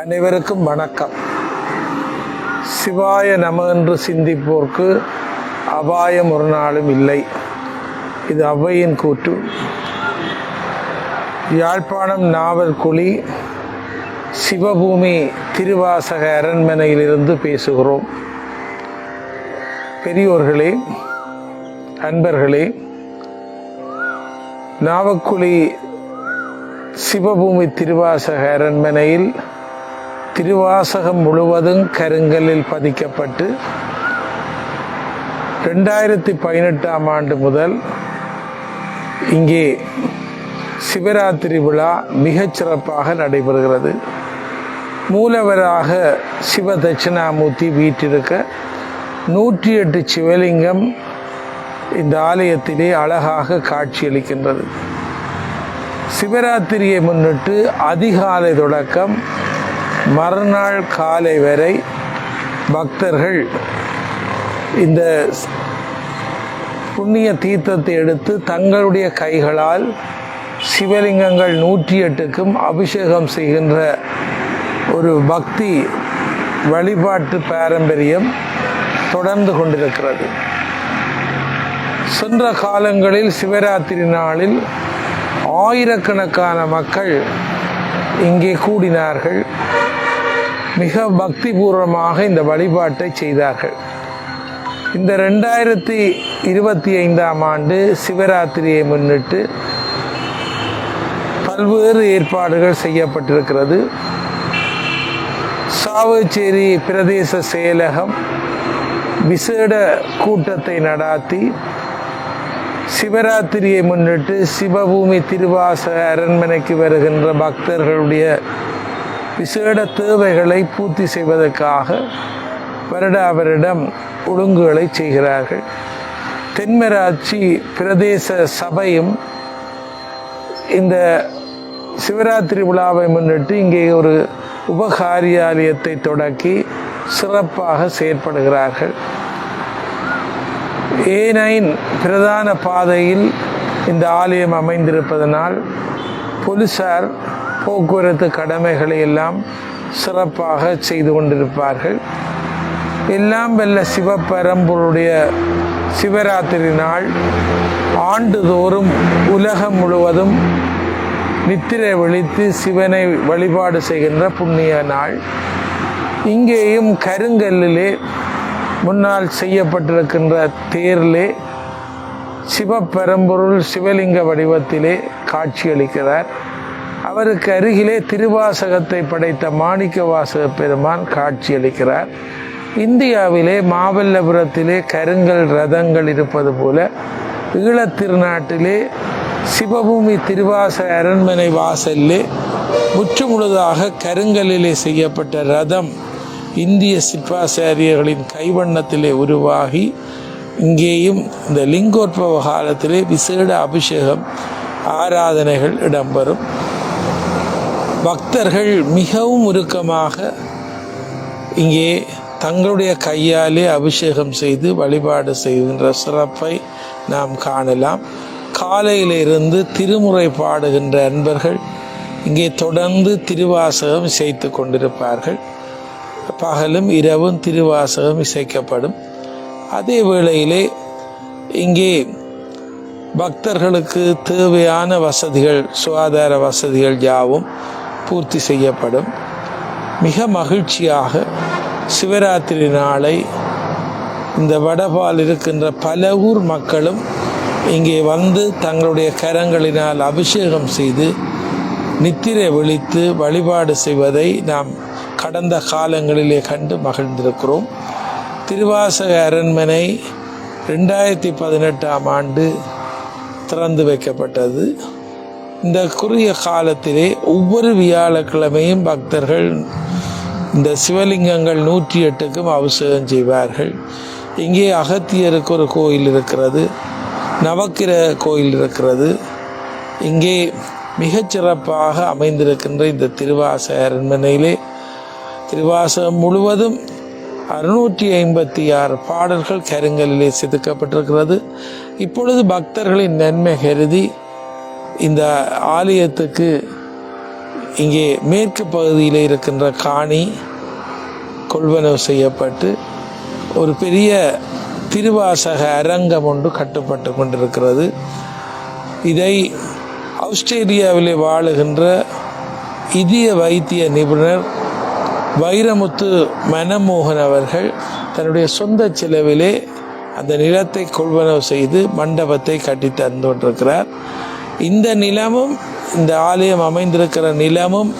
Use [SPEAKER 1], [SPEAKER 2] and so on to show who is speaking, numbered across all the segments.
[SPEAKER 1] அனைவருக்கும் வணக்கம். சிவாய நம என்று சிந்திப்போர்க்கு அபாயம் ஒரு நாளும் இல்லை. இது ஔவையின் கூற்று. யாழ்ப்பாணம் நாவற்குழி சிவபூமி திருவாசக அரண்மனையிலிருந்து பேசுகிறோம். பெரியோர்களே அன்பர்களே நாவக்குழி சிவபூமி திருவாசக அரண்மனையில் திருவாசகம் முழுவதும் கருங்கல்லில் பதிக்கப்பட்டு ரெண்டாயிரத்தி பதினெட்டாம் ஆண்டு முதல் இங்கே சிவராத்திரி விழா மிகச் சிறப்பாக நடைபெறுகிறது. மூலவராக சிவ தட்சிணாமூர்த்தி வீற்றிருக்க நூற்றி எட்டு சிவலிங்கம் இந்த ஆலயத்திலே அழகாக காட்சியளிக்கின்றது. சிவராத்திரியை முன்னிட்டு அதிகாலை தொடக்கம் மறுநாள் காலை வரை பக்தர்கள் இந்த புண்ணிய தீர்த்தத்தை எடுத்து தங்களுடைய கைகளால் சிவலிங்கங்கள் நூற்றி எட்டுக்கும் அபிஷேகம் செய்கின்ற ஒரு பக்தி வழிபாட்டு பாரம்பரியம் தொடர்ந்து கொண்டிருக்கிறது. சென்ற காலங்களில் சிவராத்திரி நாளில் ஆயிரக்கணக்கான மக்கள் இங்கே கூடினார்கள். மிக பக்திபூர்வமாக இந்த வழிபாட்டை செய்தார்கள். இந்த ரெண்டாயிரத்தி இருபத்தி ஐந்தாம் ஆண்டு சிவராத்திரியை முன்னிட்டு பல்வேறு ஏற்பாடுகள் செய்யப்பட்டிருக்கிறது. சாவச்சேரி பிரதேச செயலகம் விசேட கூட்டத்தை நடாத்தி சிவராத்திரியை முன்னிட்டு சிவபூமி திருவாச அரண்மனைக்கு வருகின்ற பக்தர்களுடைய விசேட தேவைகளை பூர்த்தி செய்வதற்காக வருடா வருடம் ஒழுங்குகளை செய்கிறார்கள். தென்மராட்சி பிரதேச சபையும் இந்த சிவராத்திரி விழாவை முன்னிட்டு இங்கே ஒரு உபகாரியாலயத்தை தொடக்கி சிறப்பாக செயற்படுகிறார்கள். ஏ நைன் பிரதான பாதையில் இந்த ஆலயம் அமைந்திருப்பதனால் போலீசார் போக்குவரத்து கடமைகளை எல்லாம் சிறப்பாக செய்து கொண்டிருப்பார்கள். எல்லாம் வெல்ல சிவபரம்பொருடைய சிவராத்திரி நாள் ஆண்டுதோறும் உலகம் முழுவதும் நித்திரை வெளித்து சிவனை வழிபாடு செய்கின்ற புண்ணிய நாள். இங்கேயும் கருங்கல்லிலே முன்னால் செய்யப்பட்டிருக்கின்ற தேரிலே சிவபெரும்பொருள் சிவலிங்க வடிவத்திலே காட்சியளிக்கிறார். அவருக்கு அருகிலே திருவாசகத்தை படைத்த மாணிக்க வாசக பெருமான் காட்சியளிக்கிறார் இந்தியாவிலே மாமல்லபுரத்திலே கருங்கல் ரதங்கள் இருப்பது போல ஈழத்திருநாட்டிலே சிவபூமி திருவாச அரண்மனை வாசலிலே முற்றுமுழுதாக கருங்கல்லிலே செய்யப்பட்ட ரதம் இந்திய சிற்பாசாரியர்களின் கைவண்ணத்திலே உருவாகி இங்கேயும் இந்த லிங்கோற்பவ காலத்திலே விசேட அபிஷேகம் ஆராதனைகள் இடம்பெறும். பக்தர்கள் மிகவும் உருக்கமாக இங்கே தங்களுடைய கையாலே அபிஷேகம் செய்து வழிபாடு செய்கின்ற சிறப்பை நாம் காணலாம். காலையிலிருந்து திருமுறை பாடுகின்ற அன்பர்கள் இங்கே தொடர்ந்து திருவாசகம் இசைத்து கொண்டிருப்பார்கள். பகலும் இரவும் திருவாசகம் இசைக்கப்படும். அதே வேளையிலே இங்கே பக்தர்களுக்கு தேவையான வசதிகள் சுகாதார வசதிகள் யாவும் பூர்த்தி செய்யப்படும். மிக மகிழ்ச்சியாக சிவராத்திரி நாளை இந்த வடபால் இருக்கின்ற பல ஊர் மக்களும் இங்கே வந்து தங்களுடைய கரங்களினால் அபிஷேகம் செய்து நித்திரை விழித்து வழிபாடு செய்வதை நாம் கடந்த காலங்களிலே கண்டு மகிழ்ந்திருக்கிறோம். திருவாசக அரண்மனை ரெண்டாயிரத்தி பதினெட்டாம் ஆண்டு திறந்து வைக்கப்பட்டது. இந்த குறுகிய காலத்திலே ஒவ்வொரு வியாழக்கிழமையும் பக்தர்கள் இந்த சிவலிங்கங்கள் நூற்றி எட்டுக்கும் அபிஷேகம் செய்வார்கள். இங்கே அகத்தியருக்கு ஒரு கோயில் இருக்கிறது நவக்கிர கோயில் இருக்கிறது. இங்கே மிகச்சிறப்பாக அமைந்திருக்கின்ற இந்த திருவாச அரண்மனையிலே திருவாசகம் முழுவதும் அறுநூற்றி ஐம்பத்தி ஆறு பாடல்கள் கருங்கலிலே செதுக்கப்பட்டிருக்கிறது. இப்பொழுது பக்தர்களின் நன்மை கருதி இந்த ஆலயத்துக்கு இங்கே மேற்கு பகுதியில் இருக்கின்ற காணி கொள்வனவு செய்யப்பட்டு ஒரு பெரிய திருவாசக அரங்கம் ஒன்று கட்டப்பட்டு கொண்டிருக்கிறது. இதை ஆஸ்திரேலியாவில் வாழுகின்ற இந்திய வைத்திய நிபுணர் வைரமுத்து மனமோகன் அவர்கள் தன்னுடைய சொந்த செலவிலே அந்த நிலத்தை கொள்வனவு செய்து மண்டபத்தை கட்டி தந்து கொண்டிருக்கிறார். இந்த நிலமும் இந்த ஆலயம் அமைந்திருக்கிற நிலமும்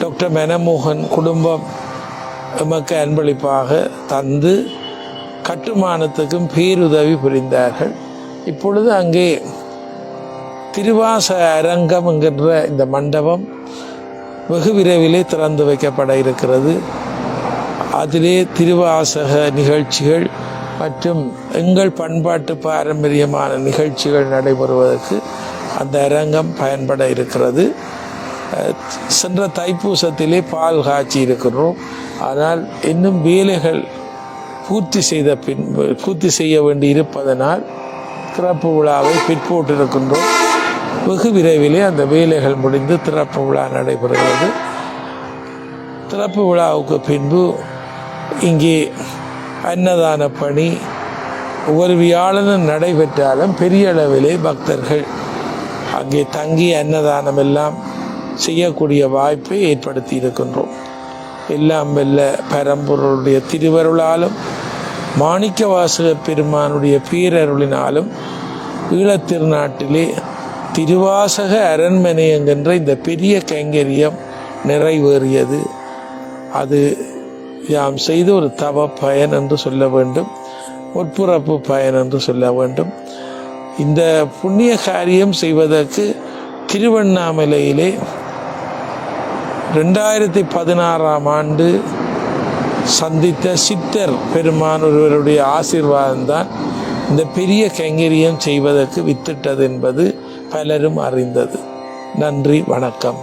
[SPEAKER 1] டாக்டர் மெனமோகன் குடும்பம் எமக்கு அன்பளிப்பாக தந்து கட்டுமானத்துக்கும் பேருதவி புரிந்தார்கள். இப்பொழுது அங்கே திருவாச அரங்கம் என்கின்ற இந்த மண்டபம் வெகு விரைவிலே திறந்து வைக்கப்பட இருக்கிறது. அதிலே திருவாசக நிகழ்ச்சிகள் மற்றும் எங்கள் பண்பாட்டு பாரம்பரியமான நிகழ்ச்சிகள் நடைபெறுவதற்கு அந்த அரங்கம் பயன்பட இருக்கிறது. சென்ற தைப்பூசத்திலே பால் காய்ச்சி இருக்கிறோம். ஆனால் இன்னும் வேலைகள் பூர்த்தி செய்த பின் பூர்த்தி செய்ய வேண்டி இருப்பதனால் திறப்பு விழாவை பிற்போட்டிருக்கின்றோம். வெகு விரைவிலே அந்த வேலைகள் முடிந்து திறப்பு விழா நடைபெறுகிறது. திறப்பு விழாவுக்கு பின்பு இங்கே அன்னதான பணி ஒவ்வொரு வியாழனும் நடைபெற்றாலும் பெரிய அளவிலே பக்தர்கள் அங்கே தங்கி அன்னதானம் எல்லாம் செய்யக்கூடிய வாய்ப்பை ஏற்படுத்தி இருக்கின்றோம் எல்லாம் வெல்ல பரம்பொருளுடைய திருவருளாலும் மாணிக்கவாசக பெருமானுடைய பேரருளினாலும் ஈழத்திருநாட்டிலே திருவாசக அரண்மனை என்கின்ற இந்த பெரிய கைங்கரியம் நிறைவேறியது. அது யாம் செய்த ஒரு தவ பயன் என்று சொல்ல வேண்டும் உட்புறப்பு பயன் என்று சொல்ல வேண்டும். இந்த புண்ணிய காரியம் செய்வதற்கு திருவண்ணாமலையிலே ரெண்டாயிரத்தி பதினாறாம் ஆண்டு சந்தித்த சித்தர் பெருமான் ஒருவருடைய ஆசீர்வாதம் தான் இந்த பெரிய கைங்கரியம் செய்வதற்கு வித்திட்டது என்பது பலரும் அறிந்தது. நன்றி வணக்கம்.